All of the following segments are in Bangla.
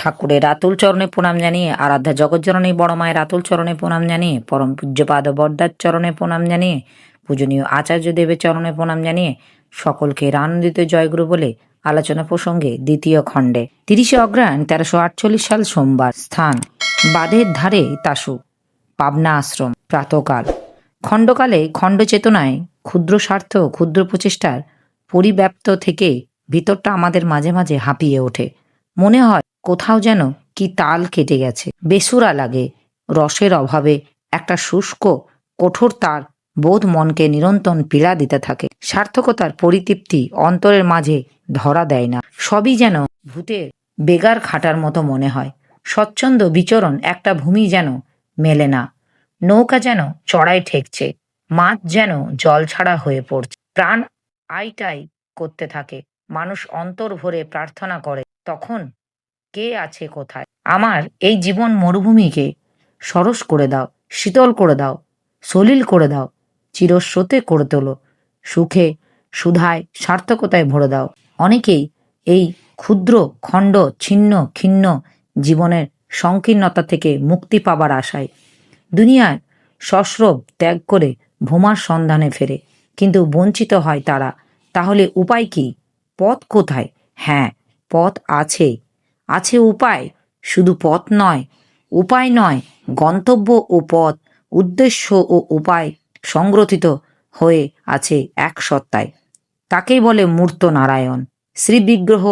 ঠাকুরের রাতুল চরণে প্রণাম জানিয়ে, আরাধ্যা জগজ্জননী বড় মায়ের রাতুল চরণে প্রণাম জানিয়ে, পরম পূজ্যপাদ বরদার চরণে প্রণাম জানিয়ে, পূজনীয় আচার্য দেবের চরণে প্রণাম জানিয়ে, সকলকে আনন্দিত জয়গুরু বলে আলোচনা প্রসঙ্গে দ্বিতীয় খণ্ডে। তিরিশে অগ্রহায়ণ, তেরোশো আটচল্লিশ সাল সোমবার, স্থান, বাঁধের ধারে তাসু, পাবনা আশ্রম, প্রাতকাল। খণ্ডকালে খণ্ড চেতনায় ক্ষুদ্র স্বার্থ, ক্ষুদ্র প্রচেষ্টার পরিব্যাপ্ত থেকে ভিতরটা আমাদের মাঝে মাঝে হাঁপিয়ে ওঠে। মনে হয় কোথাও যেন কি তাল কেটে গেছে। বেসুরা লাগে। রসের অভাবে একটা শুষ্ক, কঠোর তার বোধ মনকে নিরন্তন পীড়া দিতে থাকে। সার্থকতার পরিতৃপ্তি অন্তরের মাঝে ধরা দেয় না। সবই যেন ভূতের বেগার খাটার মতো মনে হয়। স্বচ্ছন্দ বিচরণ একটা ভূমি যেন মেলে না। নৌকা যেন চড়াই ঠেকছে। মাছ যেন জল ছাড়া হয়ে পড়ছে। প্রাণ আইটাই করতে থাকে। মানুষ অন্তর ভরে প্রার্থনা করে। তখন কে আছে কোথায়? আমার এই জীবন মরুভূমিকে সরস করে দাও, শীতল করে দাও, সলিল করে দাও, চিরস্রোতে করে তোলো, সুখে সুধায় সার্থকতায় ভরে দাও। অনেকেই এই ক্ষুদ্র, খণ্ড, ছিন্ন, ক্ষিন্ন জীবনের সংকীর্ণতা থেকে মুক্তি পাবার আশায় দুনিয়ার সশ্রব ত্যাগ করে ভোমার সন্ধানে ফেরে। কিন্তু বঞ্চিত হয় তারা। তাহলে উপায় কি? পথ কোথায়? হ্যাঁ পথ আছে। আছে উপায়, শুধু পথ নয়। উপায় নয়, গন্তব্য ও পথ, উদ্দেশ্য ও উপায় সংগ্রথিত হয়ে আছে এক সত্তায়। তাকেই বলে মূর্ত নারায়ণ। শ্রীবিগ্রহ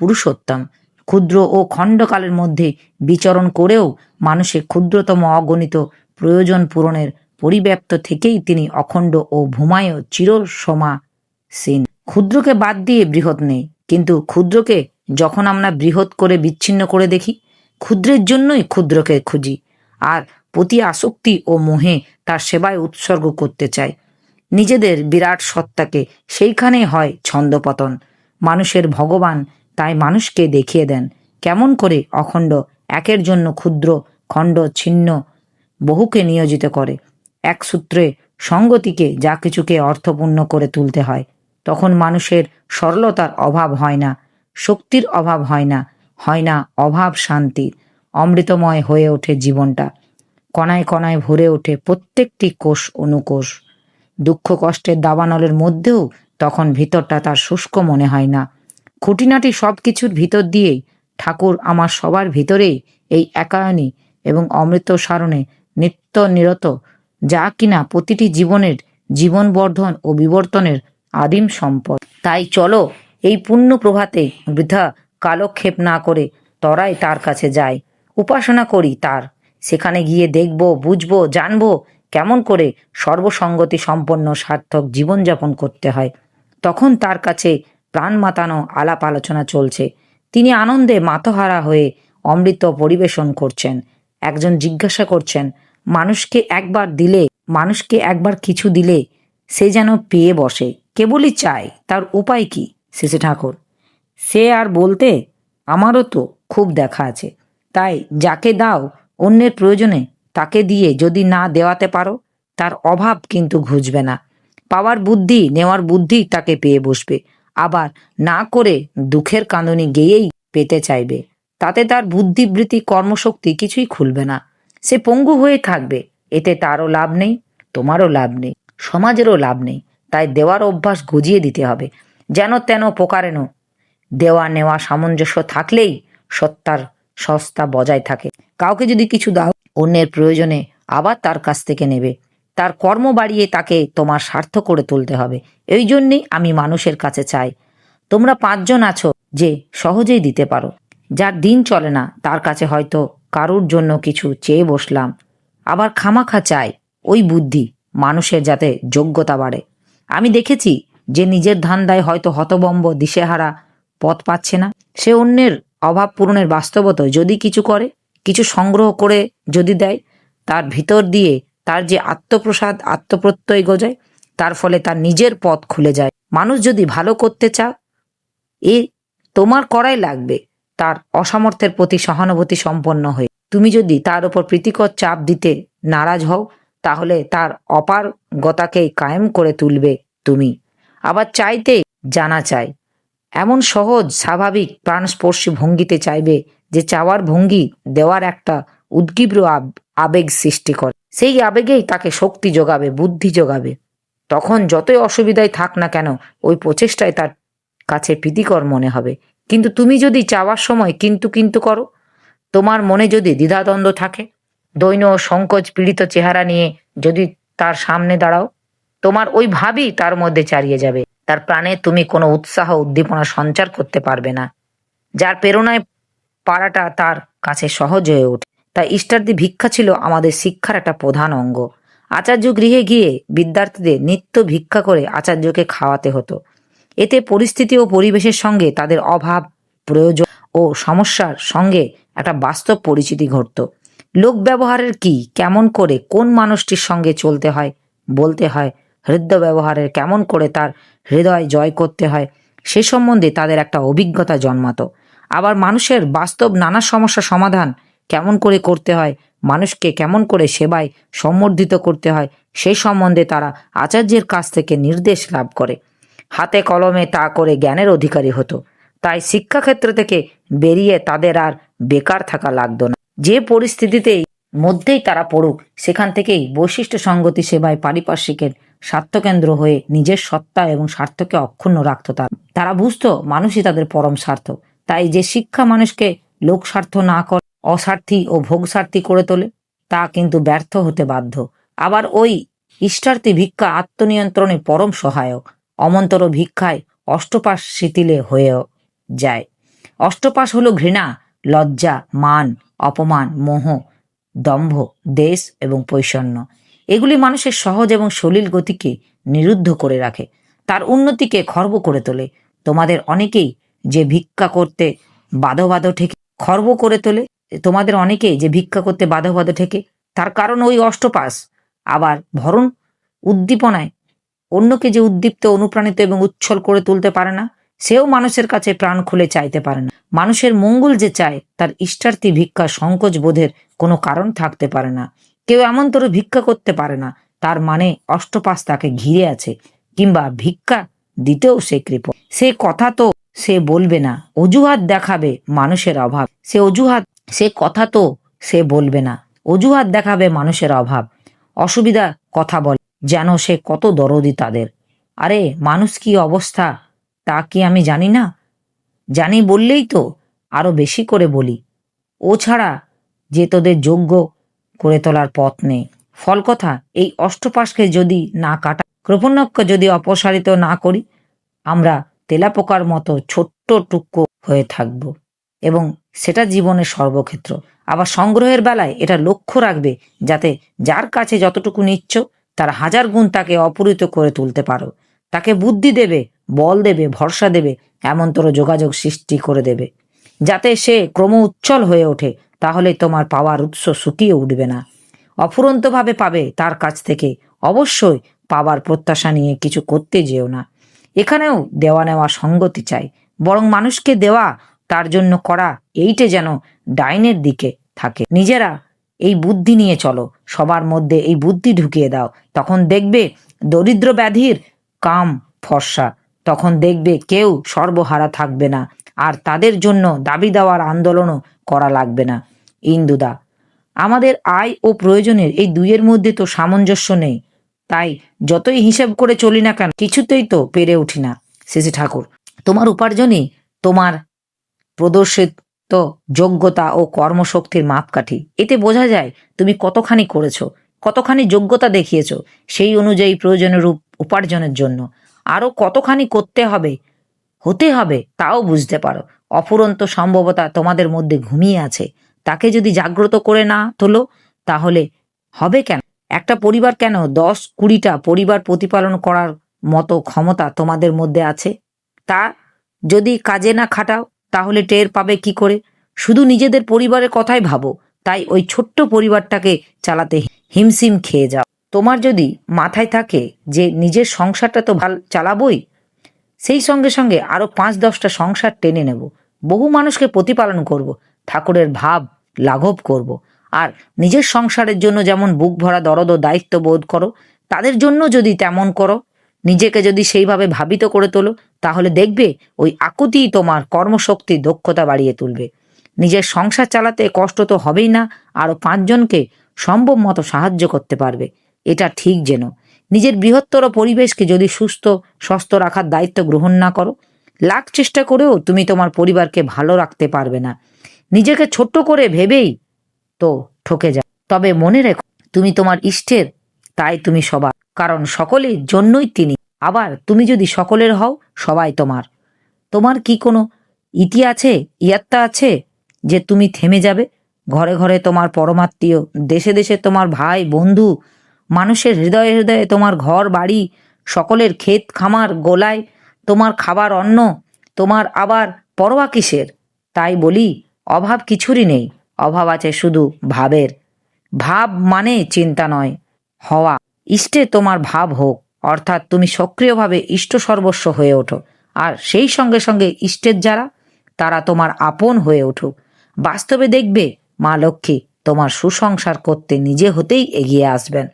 পুরুষোত্তম। ক্ষুদ্র ও খণ্ডকালের মধ্যে বিচরণ করেও মানুষের ক্ষুদ্রতম অগণিত প্রয়োজন পূরণের পরিব্যাপ্ত থেকেই তিনি অখণ্ড ও ভূমায় চির সমাসীন ক্ষুদ্রকে বাদ দিয়ে বৃহৎ নেই, কিন্তু ক্ষুদ্রকে যখন আমরা বৃহৎ করে, বিচ্ছিন্ন করে দেখি, ক্ষুদ্রের জন্যই ক্ষুদ্রকে খুঁজি, আর প্রতি আসক্তি ও মোহে তার সেবায় উৎসর্গ করতে চাই নিজেদের বিরাট সত্তাকে সেইখানেই হয় ছন্দপতন। মানুষের ভগবান তাই মানুষকে দেখিয়ে দেন, কেমন করে অখণ্ড, একের জন্য ক্ষুদ্র, খণ্ড, ছিন্ন, বহুকে নিয়োজিত করে। এক সূত্রে সঙ্গতিকে, যা কিছুকে অর্থপূর্ণ করে তুলতে হয়, তখন মানুষের সরলতার অভাব হয় না। শক্তির অভাব হয় না হয় না অভাব শান্তির অমৃতময় হয়ে ওঠে জীবনটা। কণায় কণায় ভরে ওঠে প্রত্যেকটি কোষ অনুকোষ। দুঃখ কষ্টের দাবানলের মধ্যেও তখন ভিতরটা তার শুষ্ক মনে হয় না। খুঁটিনাটি সব কিছুর ভিতর দিয়েই ঠাকুর আমার সবার ভিতরেই এই একায়নী এবং অমৃত সারণে নিত্য নিরত, যা কিনা প্রতিটি জীবনের জীবন বর্ধন ও বিবর্তনের আদিম সম্পদ। তাই চলো এই পুণ্য প্রভাতে বৃথা কালক্ষেপ না করে তরাই তার কাছে যায়। উপাসনা করি তার। সেখানে গিয়ে দেখব, বুঝব, জানব কেমন করে সর্বসঙ্গতি সম্পন্ন সার্থক জীবনযাপন করতে হয়। তখন তার কাছে প্রাণ মাতানো আলাপ আলোচনা চলছে। তিনি আনন্দে মাতহারা হয়ে অমৃত পরিবেশন করছেন। একজন জিজ্ঞাসা করছেন, মানুষকে একবার দিলে, মানুষকে একবার কিছু দিলে সে যেন পেয়ে বসে, কেবলই চায়, তার উপায় কি? শেষে ঠাকুর, সে আর বলতে আমারও তো খুব দেখা আছে। তাই যাকে দাও অন্যের প্রয়োজনে তাকে দিয়ে যদি না দেওয়াতে পারো, তার অভাব কিন্তু ঘুচবে না। পাওয়ার বুদ্ধি নেওয়ার বুদ্ধি তাকে পেয়ে বসবে। আবার না করে দুঃখের কাঁদনি গেয়েই পেতে চাইবে। তাতে তার বুদ্ধিবৃত্তি কর্মশক্তি কিছুই খুলবে না। সে পঙ্গু হয়ে থাকবে। এতে তারও লাভ নেই, তোমারও লাভ নেই, সমাজেরও লাভ নেই। তাই দেওয়ার অভ্যাস গজিয়ে দিতে হবে। যেন তেন প্রকারেণ। দেওয়া নেওয়া সামঞ্জস্য থাকলেই সত্তার সস্তা বজায় থাকে। কাউকে যদি কিছু দাও, অন্যের প্রয়োজনে আবার তার কাছ থেকে নেবে। তার কর্ম বাড়িয়ে তাকে তোমার স্বার্থ করে তুলতে হবে। এই জন্যেই আমি মানুষের কাছে চাই। তোমরা পাঁচজন আছো যে সহজেই দিতে পারো। যার দিন চলে না, তার কাছে হয়তো কারুর জন্য কিছু চেয়ে বসলাম। আবার খামাখা চাই। ওই বুদ্ধি মানুষের যাতে যোগ্যতা বাড়ে। আমি দেখেছি যে নিজের ধান্দায় হয়তো হতবম্ব, দিশেহারা পথ পাচ্ছে না। সে অন্যের অভাব পূরণের বাস্তবতায় যদি কিছু করে, কিছু সংগ্রহ করে যদি দেয়, তার ভিতর দিয়ে তার যে আত্মপ্রসাদ, আত্মপ্রত্যয় গজায়, তার ফলে তার নিজের পথ খুলে যায়। মানুষ যদি ভালো করতে চাও এ তোমার করাই লাগবে, তার অসামর্থ্যের প্রতি সহানুভূতি সম্পন্ন হয়ে। তুমি যদি তার উপর প্রীতিকর চাপ দিতে নারাজ হও, তাহলে তার অপারগতাকেই কায়েম করে তুলবে তুমি। আবার চাইতে জানা চাই। এমন সহজ, স্বাভাবিক প্রাণস্পর্শী ভঙ্গিতে চাইবে যে চাওয়ার ভঙ্গি দেওয়ার একটা উদ্গীব্র আব- আবেগ সৃষ্টি করে। সেই আবেগেই তাকে শক্তি যোগাবে, বুদ্ধি যোগাবে। তখন যতই অসুবিধায় থাক না কেন, ওই প্রচেষ্টায় তার কাছে প্রীতিকর মনে হবে। কিন্তু তুমি যদি চাওয়ার সময় কিন্তু কিন্তু করো, তোমার মনে যদি দ্বিধাদ্বন্দ্ব থাকে দৈন্য ও সংকোচ পীড়িত চেহারা নিয়ে যদি তার সামনে দাঁড়াও তোমার ওই ভাবই তার মধ্যে চারিয়ে যাবে। তার প্রাণে তুমি কোনো উৎসাহ, উদ্দীপনা সঞ্চার করতে পারবে না। যার প্রেরণায় পাড়াটা তার কাছে সহজ হয়ে ওঠে। তাই ইষ্টার্দি ভিক্ষা ছিল আমাদের শিক্ষার একটা প্রধান অঙ্গ। আচার্য গৃহে গিয়ে বিদ্যার্থীদের নিত্য ভিক্ষা করে আচার্যকে খাওয়াতে হতো। এতে পরিস্থিতি ও পরিবেশের সঙ্গে তাদের অভাব, প্রয়োজন ও সমস্যার সঙ্গে একটা বাস্তব পরিচিতি ঘটত। লোক ব্যবহারের কি, কেমন করে, কোন মানুষটির সঙ্গে চলতে হয়, বলতে হয় হৃদয় ব্যবহারের কেমন করে তার হৃদয় জয় করতে হয়, সে সম্বন্ধে তাদের একটা অভিজ্ঞতা জন্মাতো। আবার মানুষের বাস্তব নানা সমস্যা সমাধান কেমন করে করতে হয়, মানুষকে কেমন করে সেবায় সম্বর্ধিত করতে হয় সেই সম্বন্ধে তারা আচার্যের কাছ থেকে নির্দেশ লাভ করে। হাতে কলমে তা করে জ্ঞানের অধিকারী হতো। তাই শিক্ষাক্ষেত্র থেকে বেরিয়ে তাদের আর বেকার থাকা লাগতো না। যে পরিস্থিতিতেই মধ্যেই তারা পড়ুক, সেখান থেকেই বৈশিষ্ট্য সঙ্গতি সেবায় পারিপার্শ্বিকের স্বার্থকেন্দ্র হয়ে নিজের সত্তা এবং স্বার্থকে অক্ষুণ্ণ রাখতো তারা। তারা বুঝতো মানুষই তাদের পরম স্বার্থ। তাই যে শিক্ষা মানুষকে লোক স্বার্থ না করে, অস্বার্থী ও ভোগ স্বার্থী করে তোলে, তা কিন্তু ব্যর্থ হতে বাধ্য। আবার ওই ইষ্টার্থী ভিক্ষা আত্মনিয়ন্ত্রণে পরম সহায়ক, অমন্তর ভিক্ষায় অষ্টপাশ শিথিলে হয়েও যায়। অষ্টপাশ হলো ঘৃণা, লজ্জা, মান, অপমান, মোহ, দম্ভ, দেশ এবং পৈষণ্য এগুলি মানুষের সহজ এবং সলিল গতিকে নিরুদ্ধ করে রাখে। তার উন্নতিকে খর্ব করে তোলে। তোমাদের অনেকেই যে ভিক্ষা করতে বাধো বাধো ঠেকে খর্ব করে তোলে। তোমাদের অনেকেই যে ভিক্ষা করতে বাধো বাধো ঠেকে। তার কারণ ওই অষ্টপাস আবার ভরণ উদ্দীপনায় অন্যকে যে উদ্দীপ্ত, অনুপ্রাণিত এবং উচ্ছল করে তুলতে পারে না, সেও মানুষের কাছে প্রাণ খুলে চাইতে পারে না। মানুষের মঙ্গল যে চায়, তার ইষ্টার্থী ভিক্ষা সংকোচ বোধের কোনো কারণ থাকতে পারে না। কেউ এমনতর ভিক্ষা করতে পারে না। তার মানে অষ্টপাস তাকে ঘিরে আছে, কিংবা ভিক্ষা দিতেও সে কৃপ সে কথা তো সে বলবে না, অজুহাত দেখাবে মানুষের অভাব। সে অজুহাত, সে কথা তো সে বলবে না, অজুহাত দেখাবে মানুষের অভাব। অসুবিধা কথা বলে, যেন সে কত দরদি তাদের। আরে, মানুষ কি অবস্থা, তা কি আমি জানি না? জানি বললেই তো আরও বেশি করে বলি। ও ছাড়া যে তোদের যোগ্য করে তোলার পথ নেই। ফল কথা, এই অষ্টপাশকে যদি না কাটা কৃপণক্ষ যদি অপসারিত না করি, আমরা তেলাপোকার মতো ছোট্ট টুকরো হয়ে থাকব এবং সেটা জীবনের সর্বক্ষেত্র। আবার সংগ্রহের বেলায় এটা লক্ষ্য রাখবে যাতে যার কাছে যতটুকু নিচ্ছ, তার হাজার গুণ তাকে অপূরিত করে তুলতে পারো। তাকে বুদ্ধি দেবে, বল দেবে, ভরসা দেবে, এমনতর যোগাযোগ সৃষ্টি করে দেবে, যাতে সে ক্রম উচ্ছল হয়ে ওঠে। তাহলে তোমার পাওয়ার উৎস শুকিয়ে উঠবে না। অফুরন্তভাবে পাবে তার কাছ থেকে। অবশ্যই পাওয়ার প্রত্যাশা নিয়ে কিছু করতে যেও না। এখানেও দেওয়া নেওয়া সঙ্গতি চাই। বরং মানুষকে দেওয়া, তার জন্য করা, এইটে যেন ডাইনের দিকে থাকে। নিজেরা এই বুদ্ধি নিয়ে চলো। সবার মধ্যে এই বুদ্ধি ঢুকিয়ে দাও। তখন দেখবে দরিদ্র ব্যাধির কাম ফর্সা। তখন দেখবে কেউ সর্বহারা থাকবে না। আর তাদের জন্য দাবি দেওয়ার আন্দোলনও করা লাগবে না। ইন্দুদা আমাদের আয় ও প্রয়োজনের এই দুইয়ের মধ্যে তো সামঞ্জস্য নেই। তাই যতই হিসেব করে চলি না কেন, কিছুতেই তো পেরে উঠি না। শেষে ঠাকুর, তোমার উপার্জনই তোমার প্রদর্শিত যোগ্যতা ও কর্মশক্তির মাপকাঠি। এতে বোঝা যায় তুমি কতখানি করেছ, কতখানি যোগ্যতা দেখিয়েছো, সেই অনুযায়ী প্রয়োজনের উপার্জনের জন্য। আরও কতখানি করতে হবে হতে হবে, তাও বুঝতে পারো। অফুরন্ত সম্ভবতা তোমাদের মধ্যে ঘুমিয়ে আছে। তাকে যদি জাগ্রত করে না তোলো, তাহলে হবে কেন? একটা পরিবার কেন? দশ কুড়িটা পরিবার প্রতিপালন করার মতো ক্ষমতা তোমাদের মধ্যে আছে? তা যদি কাজে না খাটাও, তাহলে টের পাবে কি করে? শুধু নিজেদের পরিবারের কথাই ভাবো, তাই ওই ছোট্ট পরিবারটাকে চালাতে হিমসিম খেয়ে যাও। তোমার যদি মাথায় থাকে যে নিজের সংসারটা তো ভালো, চালাবই সেই সঙ্গে সঙ্গে আরও পাঁচ দশটা সংসার টেনে নেব। বহু মানুষকে প্রতিপালন করব, ঠাকুরের ভাব লাঘব করব। আর নিজের সংসারের জন্য যেমন বুক ভরা দরদ ও দায়িত্ব বোধ করো, তাদের জন্য যদি তেমন করো, নিজেকে যদি সেইভাবে ভাবিত করে তোলো, তাহলে দেখবে ওই আকুতি তোমার কর্মশক্তি দক্ষতা বাড়িয়ে তুলবে। নিজের সংসার চালাতে কষ্ট তো হবেই না আরও পাঁচজনকে সম্ভব মতো সাহায্য করতে পারবে। এটা ঠিক যেন। নিজের বৃহত্তর পরিবেশকে যদি সুস্থ সুস্থ রাখার দায়িত্ব গ্রহণ না করো, লাখ চেষ্টা করেও তুমি তোমার পরিবারকে ভালো রাখতে পারবে না। নিজেকে ছোট্ট করে ভেবেই তো ঠকে যায় তবে মনে রেখো, তুমি তোমার ইষ্টের, তাই তুমি সবার। কারণ সকলের জন্যই তিনি। আবার তুমি যদি সকলের হও, সবাই তোমার। তোমার কি কোনো ইতি আছে, ইয়াত্তা আছে, যে তুমি থেমে যাবে? ঘরে ঘরে তোমার পরমাত্মীয়, দেশে দেশে তোমার ভাই, বন্ধু মানুষের হৃদয়ে হৃদয়ে তোমার ঘর, বাড়ি, সকলের ক্ষেত, খামার, গোলায়, তোমার খাবার অন্ন, তোমার আবার পরোয়া কিসের? তাই বলি, অভাব কিছুরই নেই, অভাব আছে শুধু ভাবের। ভাব মানে চিন্তা নয়, হওয়া। ইষ্টে তোমার ভাব হোক, অর্থাৎ তুমি সক্রিয়ভাবে ইষ্ট সর্বস্ব হয়ে ওঠো। আর সেই সঙ্গে সঙ্গে ইষ্টের যারা, তারা তোমার আপন হয়ে উঠুক। বাস্তবে দেখবে মা লক্ষ্মী তোমার সুসংসার করতে নিজে হতেই এগিয়ে আসবেন।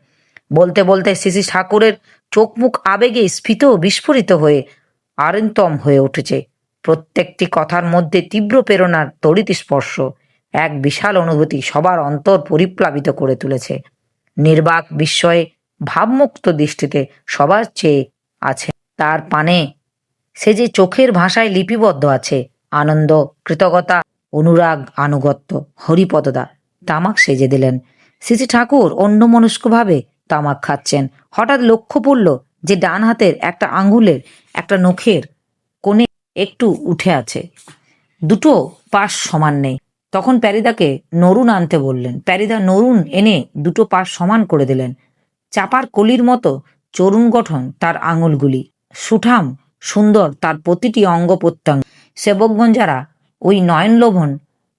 বলতে বলতে শ্রী ঠাকুরের চোখ মুখ আবেগে স্ফীত বিস্ফোরিত হয়ে আরন্তম হয়ে উঠেছে। প্রত্যেকটি কথার মধ্যে তীব্র প্রেরণার তড়িৎ স্পর্শ এক বিশাল অনুভূতি সবার অন্তর পরিপ্লাবিত করে তুলেছে। নির্বাক বিস্ময়ে ভাবমুক্ত দৃষ্টিতে সবার চেয়ে আছে। তার পানে সে যে চোখের ভাষায় লিপিবদ্ধ আছে, আনন্দ, কৃতজ্ঞতা, অনুরাগ, আনুগত্য, হরিপদদা, তামাক সেজে দিলেন। শ্রী ঠাকুর অন্যমনস্কভাবে তামাক খাচ্ছেন। হঠাৎ লক্ষ্য পড়ল যে ডান হাতের একটা আঙ্গুলের একটা নখের কোণে একটু উঠে আছে। দুটো পাশ সমান নেই। তখন প্যারিদাকে নরুন আনতে বললেন। প্যারিদা নরুন এনে দুটো পাশ সমান করে দিলেন। চাপার কলির মতো চরুণ গঠন তার আঙুলগুলি। সুঠাম, সুন্দর তার প্রতিটি অঙ্গ প্রত্যঙ্গ। সেবকগণ যারা ওই নয়নলোভন,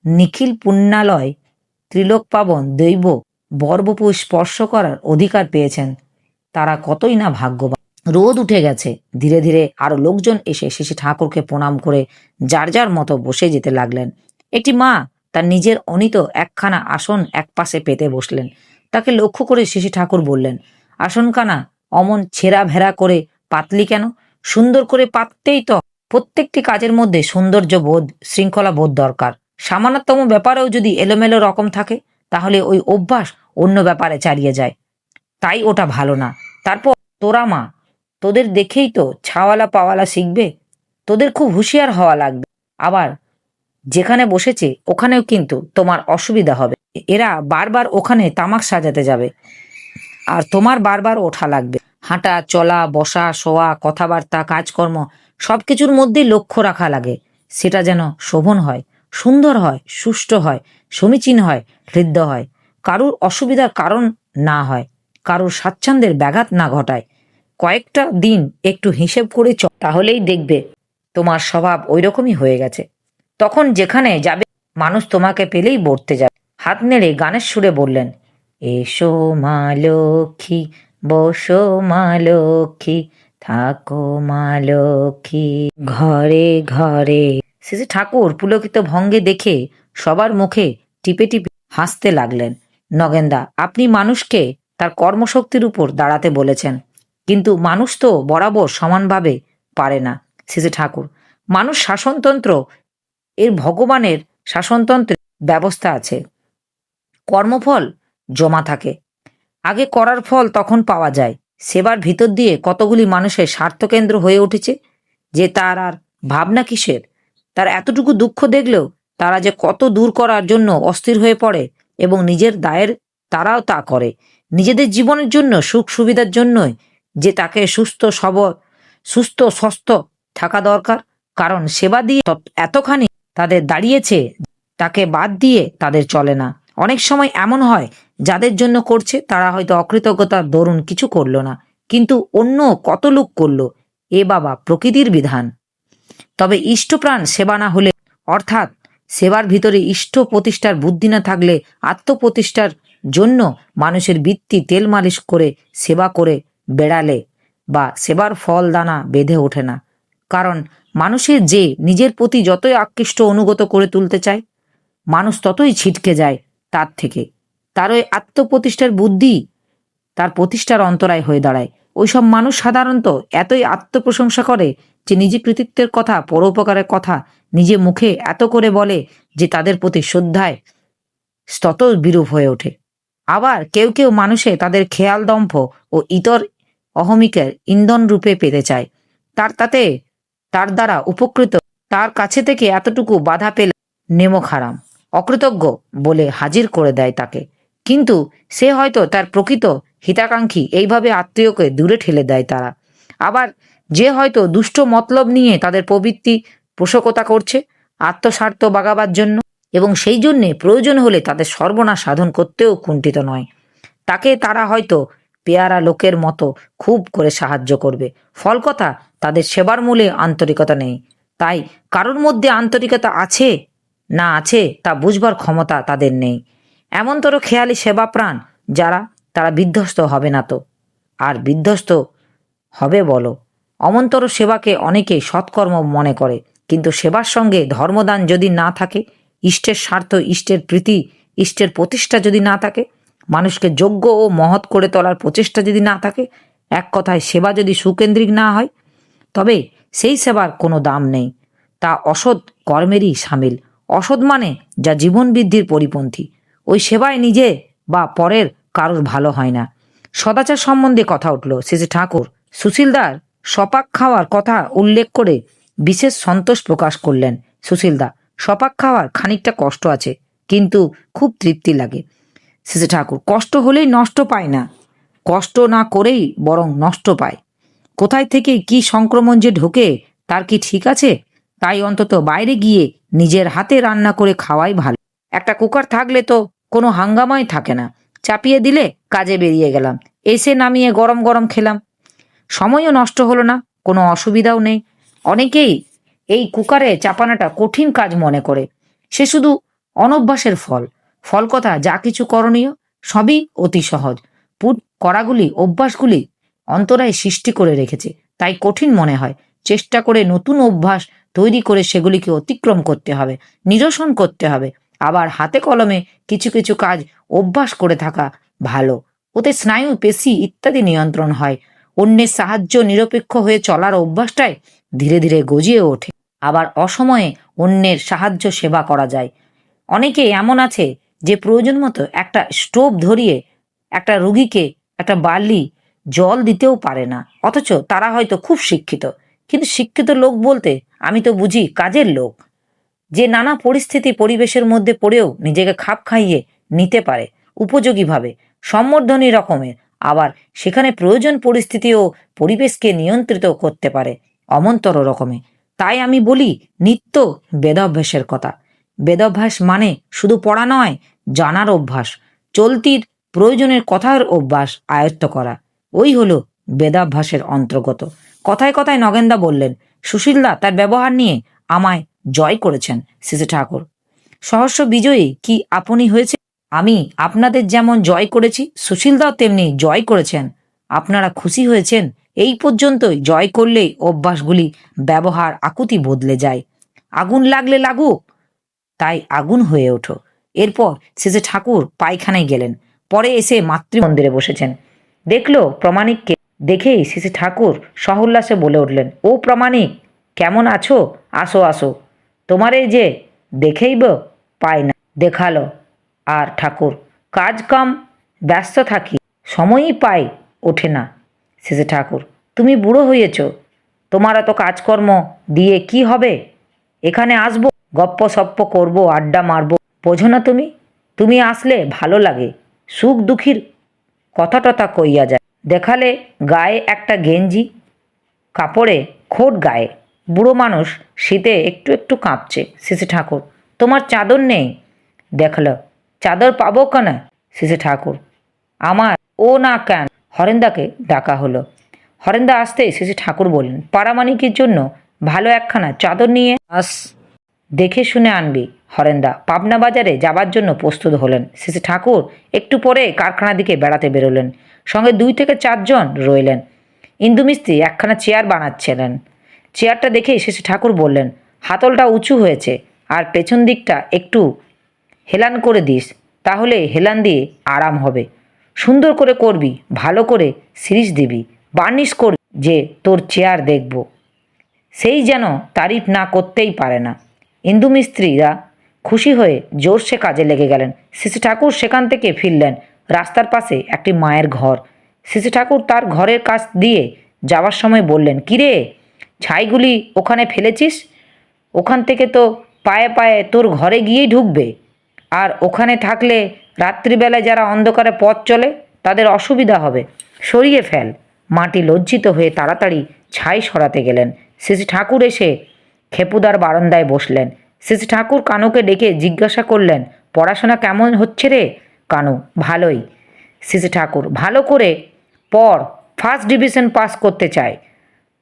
নিখিল পুণ্যালয় ত্রিলোক পাবন দৈব বর্বপু স্পর্শ করার অধিকার পেয়েছেন। তারা কতই না ভাগ্যবান। রোদ উঠে গেছে। ধীরে ধীরে আরও লোকজন এসে শিশি ঠাকুরকে প্রণাম করে যার যার মতো বসে যেতে লাগলেন। একটি মা তার নিজের অনিত একখানা আসন একপাশে পেতে বসলেন। তাকে লক্ষ্য করে শিশি ঠাকুর বললেন, আসনখানা অমন ছেঁড়া ভেড়া করে পাতলি কেন? সুন্দর করে পাততেই তো। প্রত্যেকটি কাজের মধ্যে সৌন্দর্য বোধ শৃঙ্খলা বোধ দরকার। সামান্যতম ব্যাপারেও যদি এলোমেলো রকম থাকে, তাহলে ওই অভ্যাস অন্য ব্যাপারে চালিয়ে যায়। তাই ওটা ভালো না। তারপর তোরা মা, তোদের দেখেই তো ছাওয়ালা পাওয়ালা শিখবে। তোদের খুব হুঁশিয়ার হওয়া লাগবে। আবার যেখানে বসেছে ওখানেও কিন্তু তোমার অসুবিধা হবে। এরা বারবার ওখানে তামাক সাজাতে যাবে। আর তোমার বারবার ওঠা লাগবে। হাঁটা, চলা, বসা, শোয়া, কথাবার্তা, কাজকর্ম সবকিছুর মধ্যেই লক্ষ্য রাখা লাগে। সেটা যেন শোভন হয়, সুন্দর হয়, সুষ্ঠু হয়, সমীচীন হয়, হৃদ্য হয়। কারুর অসুবিধার কারণ না হয়, কারুর স্বাচ্ছন্দ্যের ব্যাঘাত না ঘটায়। কয়েকটা দিন একটু হিসেব করে চ, তাহলেই দেখবে তোমার স্বভাব ওই রকমই হয়ে গেছে। তখন যেখানে যাবে, মানুষ তোমাকে পেলেই বলতে যাবে। হাত নেড়ে গানের সুরে বললেন, এসো মা লক্ষ্মী, বসো মা লক্ষ্মী, থাকো মা লক্ষ্মী, ঘরে ঘরে। শেষে ঠাকুর পুলকিত ভঙ্গে দেখে সবার মুখে টিপে টিপে হাসতে লাগলেন। নগেন্দা, আপনি মানুষকে তার কর্মশক্তির উপর দাঁড়াতে বলেছেন। কিন্তু মানুষ তো বরাবর সমানভাবে পারে না শেষে ঠাকুর। মানুষ শাসনতন্ত্র, এর ভগবানের শাসনতন্ত্রের ব্যবস্থা আছে। কর্মফল জমা থাকে। আগে করার ফল তখন পাওয়া যায়। সেবার ভিতর দিয়ে কতগুলি মানুষের স্বার্থকেন্দ্র হয়ে উঠেছে যে তার আর ভাবনা কিসের? তার এতটুকু দুঃখ দেখলেও তারা যে কত দূর করার জন্য অস্থির হয়ে পড়ে এবং নিজের দায়ের তারাও তা করে। নিজেদের জীবনের জন্য, সুখ সুবিধার জন্যই যে তাকে সুস্থ, সবল, সুস্থ সুস্থ থাকা দরকার। কারণ সেবা দিয়ে এতখানি তাদের দাঁড়িয়েছে, তাকে বাদ দিয়ে তাদের চলে না। অনেক সময় এমন হয়, যাদের জন্য করছে তারা হয়তো অকৃতজ্ঞতার দরুন কিছু করল না, কিন্তু অন্য কত লোক করল, এ বাবা প্রকৃতির বিধান। তবে ইষ্টপ্রাণ সেবা না হলে অর্থাৎ সেবার ভিতরে ইষ্ট প্রতিষ্ঠার বুদ্ধি না থাকলে আত্মপ্রতিষ্ঠার জন্য মানুষের বৃত্তি তেল মালিশ করে সেবা করে বেড়ালে বা সেবার ফল দানা বেঁধে ওঠে না। কারণ মানুষের যে নিজের প্রতি যতই আকৃষ্ট অনুগত করে তুলতে চায়, মানুষ ততই ছিটকে যায় তার থেকে। তার ওই আত্মপ্রতিষ্ঠার বুদ্ধি তার প্রতিষ্ঠার অন্তরায় হয়ে দাঁড়ায়। ওইসব মানুষ সাধারণত এতই আত্মপ্রশংসা করে যে নিজে কৃতিত্বের কথা, পরোপকারের কথা নিজে মুখে এত করে বলে যে তাদের প্রতি শ্রদ্ধায় স্তত বিরূপ হয়ে ওঠে। আবার কেউ কেউ মানুষে তাদের খেয়াল দম্ভ ও ইতর অহমিকের ইন্ধন রূপে পেতে চায়। তার তাতে, তার দ্বারা উপকৃত, তার কাছে থেকে এতটুকু বাধা পেলে নেমক হারাম অকৃতজ্ঞ বলে হাজির করে দেয় তাকে। কিন্তু সে হয়তো তার প্রকৃত হিতাকাঙ্ক্ষী এইভাবে আত্মীয়কে দূরে ঠেলে দেয় তারা। আবার যে হয়তো দুষ্ট মতলব নিয়ে তাদের প্রবৃত্তি পোষকতা করছে, আত্মস্বার্থ বাগাবার জন্য, এবং সেই জন্যে প্রয়োজন হলে তাদের সর্বনাশ সাধন করতেও কুণ্ঠিত নয়। তাকে তারা হয়তো পেয়ারা লোকের মতো খুব করে সাহায্য করবে। ফল কথা, তাদের সেবার মূলে আন্তরিকতা নেই। তাই কারোর মধ্যে আন্তরিকতা আছে না আছে, তা বুঝবার ক্ষমতা তাদের নেই। এমনতর খেয়ালি সেবা প্রাণ যারা, তারা বিধ্বস্ত হবে না তো। আর বিধ্বস্ত হবে বলো। অমন্তর সেবাকে অনেকে সৎকর্ম মনে করে, কিন্তু সেবার সঙ্গে ধর্মদান যদি না থাকে, ইষ্টের স্বার্থ, ইষ্টের প্রীতি, ইষ্টের প্রতিষ্ঠা যদি না থাকে, মানুষকে যোগ্য ও মহৎ করে তোলার প্রচেষ্টা যদি না থাকে, এক কথায় সেবা যদি সুকেন্দ্রিক না হয়, তবে সেই সেবার কোনো দাম নেই। তা অসৎ কর্মেরই সামিল। অসৎ মানে যা জীবন বৃদ্ধির পরিপন্থী। ওই সেবায় নিজে বা পরের কারোর ভালো হয় না। সদাচার সম্বন্ধে কথা উঠল শেষে ঠাকুর। সুশীলদার সপাক খাওয়ার কথা উল্লেখ করে বিশেষ সন্তোষ প্রকাশ করলেন সুশীলদা। সপাক খাওয়ার খানিকটা কষ্ট আছে, কিন্তু খুব তৃপ্তি লাগে। শেষে ঠাকুর, কষ্ট হলেই নষ্ট পায় না। কষ্ট না করেই বরং নষ্ট পায়। কোথায় থেকে কি সংক্রমণ যে ঢোকে, তার কি ঠিক আছে? তাই অন্তত বাইরে গিয়ে নিজের হাতে রান্না করে খাওয়াই ভালো। একটা কুকার থাকলে তো কোনো হাঙ্গামাই থাকে না। চাপিয়ে দিলে কাজে বেরিয়ে গেলাম। এসে নামিয়ে গরম গরম খেলাম। সময়ও নষ্ট হলো না, কোনো অসুবিধাও নেই। অনেকেই এই কুকারে চাপানোটা কঠিন কাজ মনে করে। সে শুধু অনভ্যাসের ফল। ফল কথা, যা কিছু করণীয়, সবই অতি সহজ। পুট করাগুলি, অভ্যাসগুলি অন্তরায় সৃষ্টি করে রেখেছে, তাই কঠিন মনে হয়। চেষ্টা করে নতুন অভ্যাস তৈরি করে সেগুলিকে অতিক্রম করতে হবে, নিরসন করতে হবে। আবার হাতে কলমে কিছু কিছু কাজ অভ্যাস করে থাকা ভালো। ওতে স্নায়ু, পেশি ইত্যাদি নিয়ন্ত্রণ হয়। অন্যের সাহায্য নিরপেক্ষ হয়ে চলার অভ্যাসটাই ধীরে ধীরে গজিয়ে ওঠে। আবার অসময়ে অন্যের সাহায্য সেবা করা যায়। অনেকে এমন আছে যে প্রয়োজন মতো একটা স্টোভ ধরিয়ে একটা রুগীকে একটা বালি জল দিতেও পারে না। অথচ তারা হয়তো খুব শিক্ষিত। কিন্তু শিক্ষিত লোক বলতে আমি তো বুঝি কাজের লোক। যে নানা পরিস্থিতি পরিবেশের মধ্যে পড়েও নিজেকে খাপ খাইয়ে নিতে পারে। উপযোগীভাবে সম্বর্ধনী রকমের। আবার সেখানে প্রয়োজন পরিস্থিতি ও পরিবেশকে নিয়ন্ত্রিত করতে পারে অমন্তর রকমে। তাই আমি বলি, নিত্য বেদাভ্যাসের কথা। বেদাভ্যাস মানে শুধু পড়া নয়, জানার অভ্যাস। চলতির প্রয়োজনের কথার অভ্যাস আয়ত্ত করা। ওই হলো বেদাভ্যাসের অন্তর্গত। কথায় কথায় নগেন্দা বললেন, সুশীলদা, তার ব্যবহার নিয়ে আমায় জয় করেছেন সিসি ঠাকুর। সহস্র বিজয়ী কি আপনি হয়েছে আমি আপনাদের যেমন জয় করেছি, সুশীলদাও তেমনি জয় করেছেন। আপনারা খুশি হয়েছেন, এই পর্যন্তই জয় করলেই অভ্যাসগুলি ব্যবহার আকুতি বদলে যায়। আগুন লাগলে লাগুক, তাই আগুন হয়ে ওঠো। এরপর শেষে ঠাকুর পায়খানায় গেলেন, পরে এসে মাতৃমন্দিরে বসেছেন। দেখল প্রমাণিককে দেখেই শেষে ঠাকুর সহল্লাসে বলে উঠলেন, ও প্রমাণিক, কেমন আছো? আসো আসো। তোমার এই যে দেখেইব পায় না দেখাল। আর ঠাকুর, কাজ কাম, ব্যস্ত থাকি, সময়ই পাই, ওঠে না। শেষে ঠাকুর, তুমি বুড়ো হয়েছ, তোমার এত কাজকর্ম দিয়ে কি হবে? এখানে আসব, গপ্প সপ্প করব, আড্ডা মারবো। বোঝো না তুমি তুমি আসলে ভালো লাগে, সুখ দুঃখীর কথা টথা কইয়া যায়। দেখালে গায়ে একটা গেঞ্জি, কাপড়ে খোট গায়ে। বুড়ো মানুষ শীতে একটু একটু কাঁপছে। শিশি ঠাকুর, তোমার চাদর নেই? দেখল চাদর পাবো কেন? শিশি ঠাকুর। আমার ও না কেন? হরেন্দাকে ডাকা হলো। হরেন্দা আসতেই শিশি ঠাকুর বললেন পারামানিকের জন্য ভালো একখানা চাদর নিয়ে আস। দেখে শুনে আনবি, হরেন্দা। পাবনা বাজারে যাবার জন্য প্রস্তুত হলেন। শেষে ঠাকুর একটু পরে কারখানার দিকে বেড়াতে বেরোলেন। সঙ্গে দুই থেকে চারজন রইলেন। ইন্দুমিস্ত্রি একখানা চেয়ার বানাচ্ছিলেন। চেয়ারটা দেখেই শেষে ঠাকুর বললেন, হাতলটা উঁচু হয়েছে, আর পেছন দিকটা একটু হেলান করে দিস, তাহলে হেলান দিয়ে আরাম হবে। সুন্দর করে করবি, ভালো করে সিরিজ দিবি, বার্নিশ করবি যে তোর চেয়ার দেখব। সেই যেন তারিফ না করতেই পারে না। ইন্দু মিস্ত্রিরা খুশি হয়ে জোরসে কাজে লেগে গেলেন। শিশু ঠাকুর সেখান থেকে ফিরলেন, রাস্তার পাশে একটি মায়ের ঘর। শিশু ঠাকুর তার ঘরের কাছ দিয়ে যাওয়ার সময় বললেন, কিরে, ছাইগুলি ওখানে ফেলেছিস? ওখান থেকে তো পায়ে পায়ে তোর ঘরে গিয়েই ঢুকবে। আর ওখানে থাকলে রাত্রিবেলায় যারা অন্ধকারে পথ চলে, তাদের অসুবিধা হবে। সরিয়ে ফেল। মাটি লজ্জিত হয়ে তাড়াতাড়ি ছাই সরাতে গেলেন। শ্রী ঠাকুর এসে খেপুদার বারান্দায় বসলেন। শ্রী ঠাকুর কানুকে ডেকে জিজ্ঞাসা করলেন, পড়াশোনা কেমন হচ্ছে রে? কানু, ভালোই। শ্রী ঠাকুর, ভালো করে পর ফার্স্ট ডিভিশন পাস করতে চায়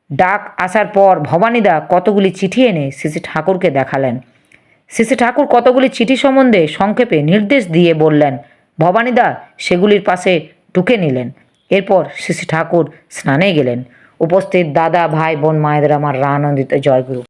ডাক আসার পর ভবানীদা কতগুলি চিঠি এনে শ্রী ঠাকুরকে দেখালেন। শ্রী ঠাকুর কতগুলি চিঠি সম্বন্ধে সংক্ষেপে নির্দেশ দিয়ে বললেন, ভবানীদা সেগুলির পাশে টুকে নিলেন। এরপর শ্রী ঠাকুর স্নানে গেলেন। উপস্থিত দাদা, ভাই, বোন, মায়েদের আমার রানন্দিত জয়গুরু।